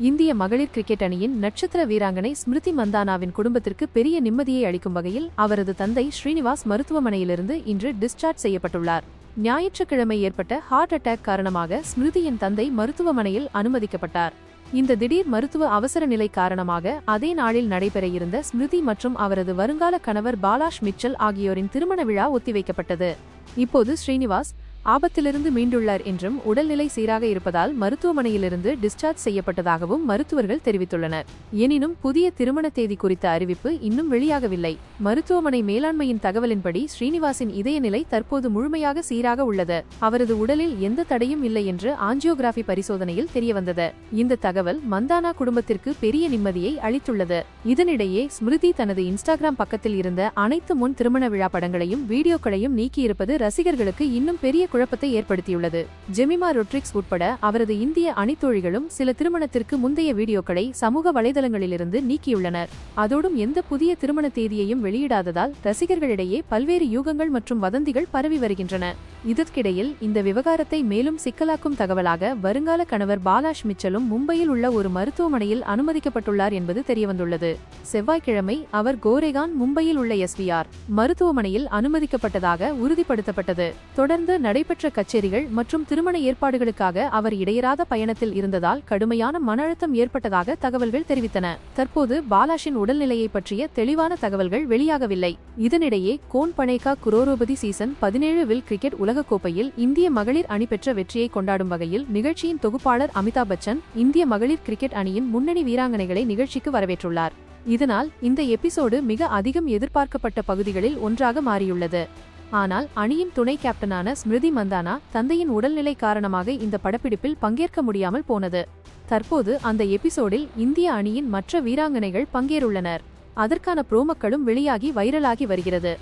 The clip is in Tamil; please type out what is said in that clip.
இந்திய மகளிர் கிரிக்கெட் அணியின் நட்சத்திர வீராங்கனை ஸ்மிருதி மந்தானாவின் குடும்பத்திற்கு பெரிய நிம்மதியை அளிக்கும் வகையில் அவரது தந்தை ஸ்ரீனிவாஸ் மருத்துவமனையிலிருந்து இன்று டிஸ்சார்ஜ் செய்யப்பட்டுள்ளார். ஞாயிற்றுக்கிழமை ஏற்பட்ட ஹார்ட் அட்டாக் காரணமாக ஸ்மிருதியின் தந்தை மருத்துவமனையில் அனுமதிக்கப்பட்டார். இந்த திடீர் மருத்துவ அவசர நிலை காரணமாக அதே நாளில் நடைபெற இருந்த ஸ்மிருதி மற்றும் அவரது வருங்கால கணவர் பாலாஷ் மிச்சல் ஆகியோரின் திருமண விழா ஒத்திவைக்கப்பட்டது. இப்போது ஸ்ரீனிவாஸ் ஆபத்திலிருந்து மீண்டுள்ளார் என்றும் உடல்நிலை சீராக இருப்பதால் மருத்துவமனையிலிருந்து டிஸ்சார்ஜ் செய்யப்பட்டதாகவும் மருத்துவர்கள் தெரிவித்துள்ளனர். எனினும் புதிய திருமண தேதி குறித்த அறிவிப்பு இன்னும் வெளியாகவில்லை. மருத்துவமனை மேலாண்மையின் தகவலின்படி ஸ்ரீனிவாசின் இதய நிலை தற்போது முழுமையாக சீராக உள்ளது. அவரது உடலில் எந்த தடையும் இல்லை என்று ஆஞ்சியோகிராஃபி பரிசோதனையில் தெரியவந்தது. இந்த தகவல் மந்தானா குடும்பத்திற்கு பெரிய நிம்மதியை அளித்துள்ளது. இதனிடையே ஸ்மிருதி தனது இன்ஸ்டாகிராம் பக்கத்தில் இருந்த அனைத்து முன் திருமண விழா படங்களையும் வீடியோக்களையும் நீக்கியிருப்பது ரசிகர்களுக்கு இன்னும் பெரிய குழப்பத்தை ஏற்படுத்தியுள்ளது. ஜெமிமா ரொட்ரிக்ஸ் உட்பட அவரது இந்திய அணித்தோழிகளும் சில திருமணத்திற்கு முந்தைய வீடியோக்களை சமூக வலைதளங்களிலிருந்து நீக்கியுள்ளனர். அதோடும் எந்த புதிய திருமண தேதியையும் வெளியிடாததால் ரசிகர்களிடையே பல்வேறு யூகங்கள் மற்றும் வதந்திகள் பரவி வருகின்றன. இதற்கிடையில் இந்த விவகாரத்தை மேலும் சிக்கலாக்கும் தகவலாக வருங்கால கணவர் பாலாஷ் மிச்சலும் மும்பையில் உள்ள ஒரு மருத்துவமனையில் அனுமதிக்கப்பட்டுள்ளார் என்பது தெரியவந்துள்ளது. செவ்வாய்க்கிழமை அவர் கோரேகான் மும்பையில் உள்ள எஸ்விஆர் மருத்துவமனையில் அனுமதிக்கப்பட்டதாக உறுதிப்படுத்தப்பட்டது. தொடர்ந்து நடைபெற்ற கச்சேரிகள் மற்றும் திருமண ஏற்பாடுகளுக்காக அவர் இடையராத பயணத்தில் இருந்ததால் கடுமையான மன அழுத்தம் ஏற்பட்டதாக தகவல்கள் தெரிவித்தன. தற்போது பாலாஷின் உடல்நிலையை பற்றிய தெளிவான தகவல்கள் வெளியாகவில்லை. இதனிடையே கோன் பனேகா குரோரோபதி சீசன் பதினேழு வில் கிரிக்கெட் உலகக்கோப்பையில் இந்திய மகளிர் அணி பெற்ற வெற்றியை கொண்டாடும் வகையில் நிகழ்ச்சியின் தொகுப்பாளர் அமிதாப் பச்சன் இந்திய மகளிர் கிரிக்கெட் அணியின் முன்னணி வீராங்கனைகளை நிகழ்ச்சிக்கு வரவேற்றுள்ளார். இதனால் இந்த எபிசோடு மிக அதிகம் எதிர்பார்க்கப்பட்ட பகுதிகளில் ஒன்றாக மாறியுள்ளது. ஆனால் அணியின் துணை கேப்டனான ஸ்மிருதி மந்தானா தந்தையின் உடல்நிலை காரணமாக இந்த படப்பிடிப்பில் பங்கேற்க முடியாமல் போனது. தற்போது அந்த எபிசோடில் இந்திய அணியின் மற்ற வீராங்கனைகள் பங்கேறுள்ளனர். அதற்கான புரோமக்களும் வெளியாகி வைரலாகி வருகிறது.